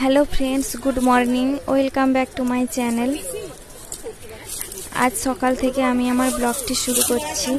Hello friends good morning welcome back to my channel আজ সকাল থেকে আমি আমার ব্লগটি শুরু করছি।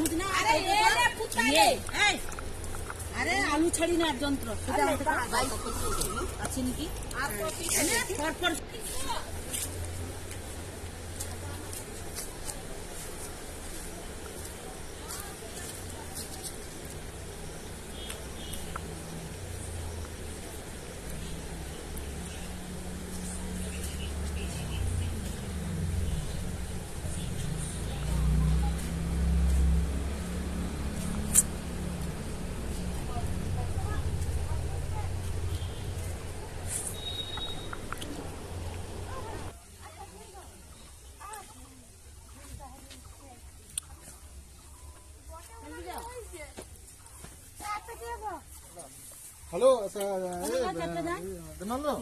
আচ্ছা জানালো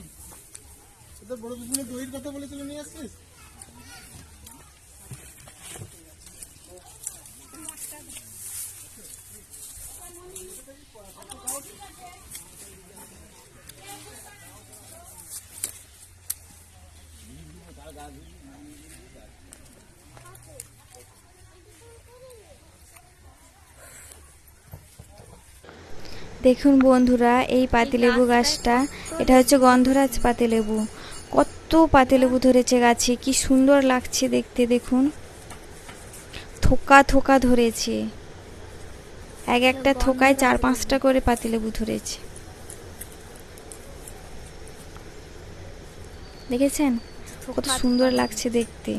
এটা বড় দুজনে দইয়ের কথা বলেছিল নিয়ে আসছিস? দেখুন বন্ধুরা এই পাতিলেবু গাছটা এটা হচ্ছে গন্ধরাজ পাতিলেবু। কত পাতিলেবু ধরেছে গাছে কি সুন্দর লাগছে দেখতে দেখুন। থোকা থোকা ধরেছে। এক একটা থোকায় চার পাঁচটা করে পাতিলেবু ধরেছে। দেখেছেন? কত সুন্দর লাগছে দেখতে।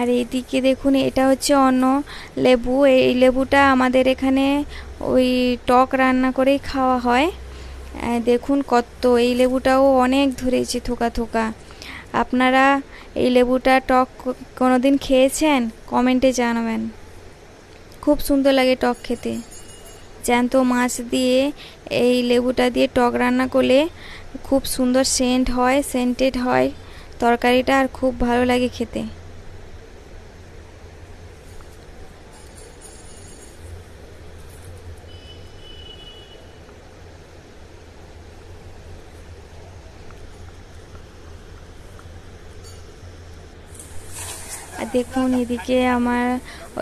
আর এইদিকে দেখুন, এটা হচ্ছে অন্য লেবু। এই লেবুটা আমাদের এখানে ওই টক রান্না করেই খাওয়া হয়। দেখুন কত, এই লেবুটাও অনেক ধরেছে থোকা থোকা। আপনারা এই লেবুটা টক কোনো দিন খেয়েছেন? কমেন্টে জানাবেন। খুব সুন্দর লাগে টক খেতে। জ্যান্ত মাছ দিয়ে এই লেবুটা দিয়ে টক রান্না করলে খুব সুন্দর সেন্ট হয়, সেন্টেড হয় তরকারিটা, আর খুব ভালো লাগে খেতে। দেখুন এদিকে আমার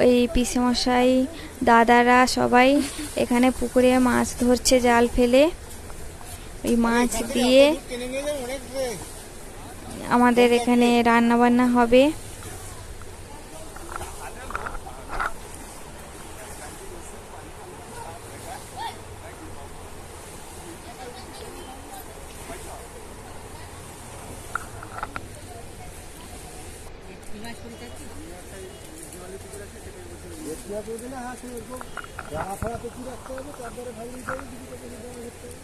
ওই পিসেমশাই, দাদারা সবাই এখানে পুকুরে মাছ ধরছে জাল ফেলে ওই মাছ দিয়ে। আমাদের এখানে রান্না বান্না হবে দেওয়া করে দিলে সেই ওরকম রাঙা ফাড়া তো কি রাখতে হবে তারপরে ভালো দিতে হবে দিদিকে তো করতে হবে।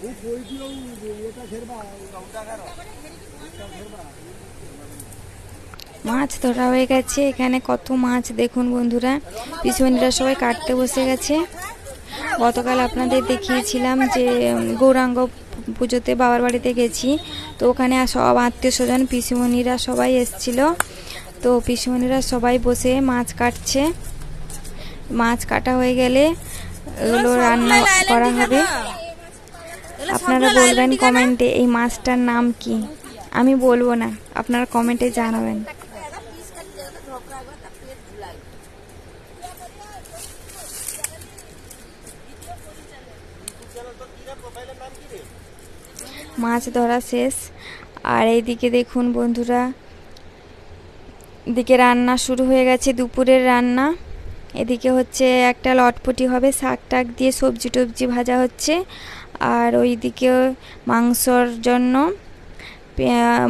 এই বইটিও এটা ঘেরবা ওটা ঘেরো মাছ ধরা হয়ে গেছে। এখানে কত মাছ দেখুন বন্ধুরা। পিছনরা সবাই কাটতে বসে গেছে। গতকাল আপনাদের দেখিয়েছিলাম যে গৌরাঙ্গ পুজোতে বাবার বাড়িতে গেছি। তো ওখানে সব আত্মীয় স্বজন পিসিমণিরা সবাই এসছিল। তো পিসিমণিরা সবাই বসে মাছ কাটছে। মাছ কাটা হয়ে গেলে এগুলো রান্না করা হবে। আপনারা বলবেন কমেন্টে এই মাছটার নাম কি? আমি বলব না আপনারা কমেন্টে জানাবেন। মাছ ধরা শেষ। আর এইদিকে দেখুন বন্ধুরা, এদিকে রান্না শুরু হয়ে গেছে, দুপুরের রান্না। এদিকে হচ্ছে একটা লটপটি হবে, শাক টাক দিয়ে সবজি টবজি ভাজা হচ্ছে। আর ওইদিকে মাংসর জন্য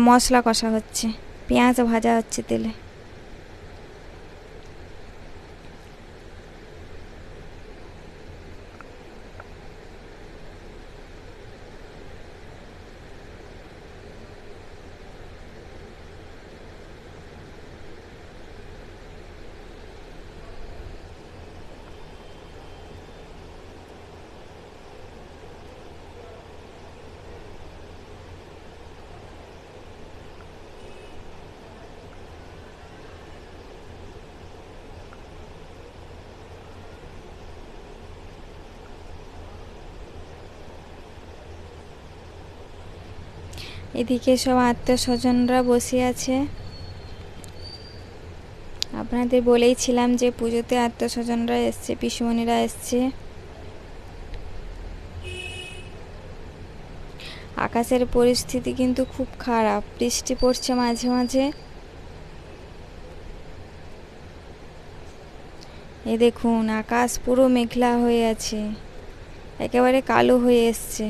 মশলা কষা হচ্ছে, পেঁয়াজ ভাজা হচ্ছে তেলে। এদিকে সব আত্মীয় স্বজনরা বসে আছে। আপনাদের বলেইছিলাম যে পুজোতে আত্মীয় স্বজনরা এসছে, পিসুমণিরা এসছে। আকাশের পরিস্থিতি কিন্তু খুব খারাপ, বৃষ্টি পড়ছে মাঝে মাঝে। এ দেখুন, আকাশ পুরো মেঘলা হয়ে আছে, একেবারে কালো হয়ে এসছে।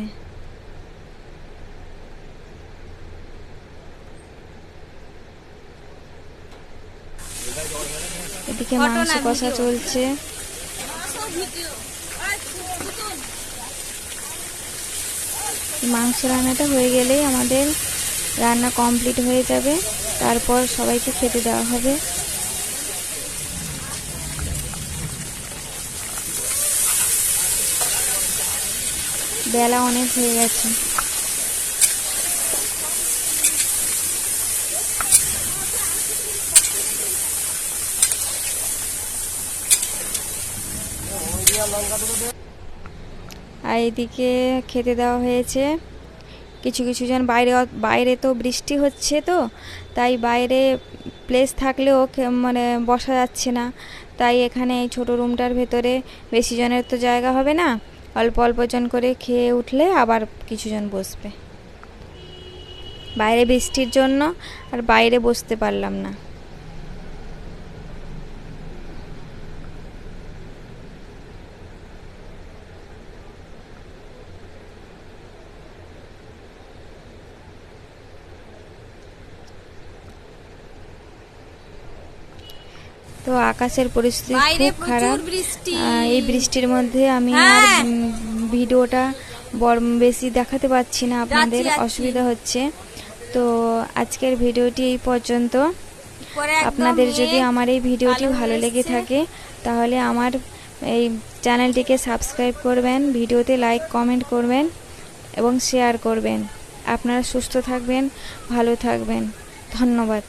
এদিকে মাংস কষা চলছে। মাংস রান্নাটা হয়ে গেলেই আমাদের রান্না কমপ্লিট হয়ে যাবে। তারপর সবাইকে খেতে দেওয়া হবে। বেলা অনেক হয়ে গেছে। আর এদিকে খেতে দেওয়া হয়েছে। কিছু কিছু জন বাইরে বাইরে তো বৃষ্টি হচ্ছে তো, তাই বাইরে প্লেস থাকলেও মানে বসা যাচ্ছে না। তাই এখানে এই ছোটো রুমটার ভেতরে বেশি জনের তো জায়গা হবে না। অল্প অল্প জন করে খেয়ে উঠলে আবার কিছু জন বসবে। বাইরে বৃষ্টির জন্য আর বাইরে বসতে পারলাম না। তো আকাশের পরিস্থিতি খুব খারাপ। বৃষ্টি। এই বৃষ্টির মধ্যে আমি আর হ্যাঁ। ভিডিওটা বড় বেশি দেখাতে পাচ্ছি না আপনাদের। অসুবিধা হচ্ছে। তো আজকের ভিডিওটি এই পর্যন্ত। আপনাদের যদি আমার এই ভিডিওটি ভালো লেগে থাকে তাহলে আমার এই চ্যানেলটিকে সাবস্ক্রাইব করবেন ভিডিওতে লাইক কমেন্ট করবেন এবং শেয়ার করবেন। আপনারা সুস্থ থাকবেন ভালো থাকবেন। ধন্যবাদ।